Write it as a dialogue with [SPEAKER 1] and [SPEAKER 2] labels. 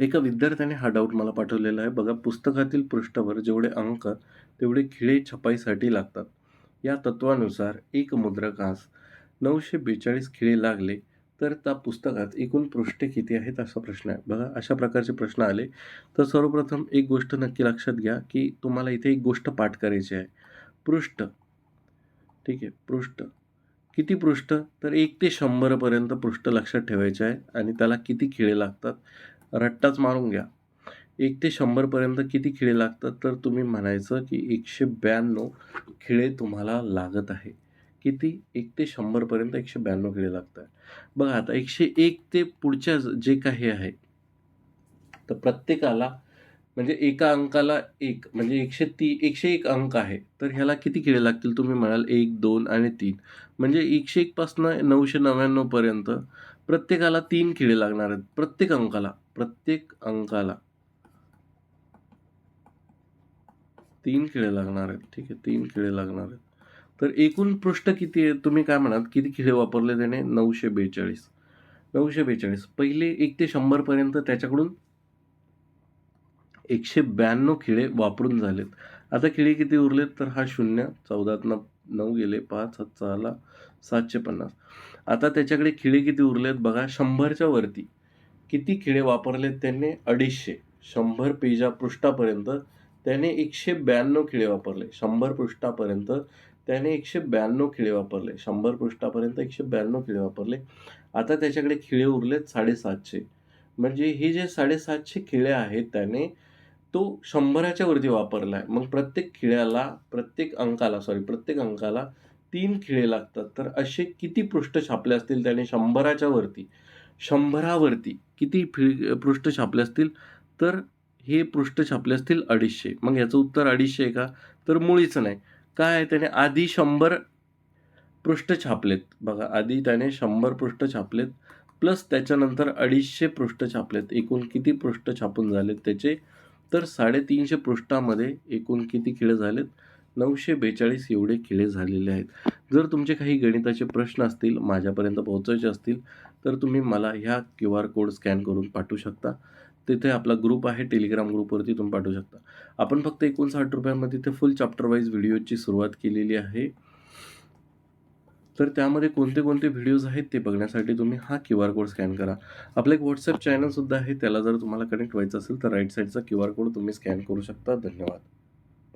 [SPEAKER 1] एका विद्यार्थ्याने हा डाऊट मला पाठवलेला आहे. बघा पुस्तकातील पृष्ठावर जेवढे अंक तेवढे खिळे छपाईसाठी लागतात. या तत्वानुसार एक मुद्रकास नऊशे बेचाळीस खिळे लागले तर त्या पुस्तकात एकूण पृष्ठे किती आहेत असा प्रश्न आहे. बघा अशा प्रकारचे प्रश्न आले तर सर्वप्रथम एक गोष्ट नक्की लक्षात घ्या की तुम्हाला इथे एक गोष्ट पाठ करायची आहे. पृष्ठ. ठीक आहे पृष्ठ. किती पृष्ठ? तर एक ते शंभरपर्यंत पृष्ठ लक्षात ठेवायचे आहे आणि त्याला किती खिळे लागतात? रट्टाच मारून घ्या. एक ते शंभरपर्यंत किती खिळे लागतात? तर तुम्ही म्हणायचं की एकशे ब्याण्णव खिळे तुम्हाला लागत आहे. किती? एक ते शंभरपर्यंत एकशे ब्याण्णव खिळे लागत आहे. बघा आता एकशे एक ते पुढच्या जे काही आहे तर प्रत्येकाला म्हणजे एका अंकाला एक म्हणजे एकशे ती एकशे एक अंक आहे तर ह्याला किती खिळे लागतील तुम्ही म्हणाल एक दोन आणि तीन. म्हणजे एकशे एकपासनं नऊशे नव्याण्णवपर्यंत प्रत्येकाला तीन खिळे लागणार आहेत प्रत्येक अंकाला प्रत्येक अंकाला. तीन खिळे लागणार आहेत ठीक आहे तीन खिळे लागणार आहेत. तर एकूण पृष्ठ किती आहे तुम्ही काय म्हणाल? किती खिळे वापरले त्याने? नऊशे बेचाळीस. नऊशे बेचाळीस. पहिले एक ते शंभरपर्यंत त्याच्याकडून एकशे ब्याण्णव खिळे वापरून झालेत. आता खिळे किती उरलेत? तर हा शून्य चौदातनं नऊ गेले पाच सात सहाला सातशे पन्नास. आता त्याच्याकडे खिळे किती उरलेत बघा शंभरच्या वरती. किती खिळे वापरलेत त्यांनी? अडीचशे. शंभर पेजा पृष्ठापर्यंत त्याने एकशे ब्याण्णव खिळे वापरले. शंभर पृष्ठापर्यंत त्याने एकशे ब्याण्णव खिळे वापरले. शंभर पृष्ठापर्यंत एकशे ब्याण्णव खिळे वापरले. आता त्याच्याकडे खिळे उरलेत साडेसातशे. म्हणजे हे जे साडेसातशे खिळे आहेत त्याने तो शंभराच्या वरती वापरला आहे मग प्रत्येक खिळ्याला प्रत्येक अंकाला सॉरी प्रत्येक अंकाला तीन खिळे लागतात. तर असे किती पृष्ठ छापले असतील त्याने शंभराच्या वरती? शंभरावरती किती फि पृष्ठ छापले असतील? तर हे पृष्ठ छापले असतील अडीचशे. मग याचं उत्तर अडीचशे आहे का? तर मुळीच नाही. काय आहे त्याने? आधी शंभर पृष्ठ छापलेत. बघा आधी त्याने शंभर पृष्ठ छापलेत प्लस त्याच्यानंतर अडीचशे पृष्ठ छापलेत. एकूण किती पृष्ठ छापून झालेत त्याचे? तर साडेतीनशे पृष्ठामध्ये एकूण किती खिळे झालेत? नऊशे बेचाळीस एवढे खिळे झालेले आहेत. जर तुमचे काही गणिताचे प्रश्न असतील माझ्यापर्यंत पोहोचायचे असतील तर तुम्ही मला ह्या क्यू आर कोड स्कॅन करून पाठवू शकता. तिथे आपला ग्रुप आहे टेलिग्राम ग्रुपवरती तुम्ही पाठवू शकता. आपण फक्त एकोणसाठ रुपयांमध्ये तिथे फुल चॅप्टर वाईज व्हिडिओची सुरुवात केलेली आहे. तर त्यामध्ये कोणते कोणते व्हिडिओज आहेत ते बघण्यासाठी तुम्ही हा क्यू आर कोड स्कॅन करा. आपलं एक व्हॉट्सअप चॅनलसुद्धा आहे त्याला जर तुम्हाला कनेक्ट व्हायचं असेल तर राईट साईडचा क्यू आर कोड तुम्ही स्कॅन करू शकता. धन्यवाद.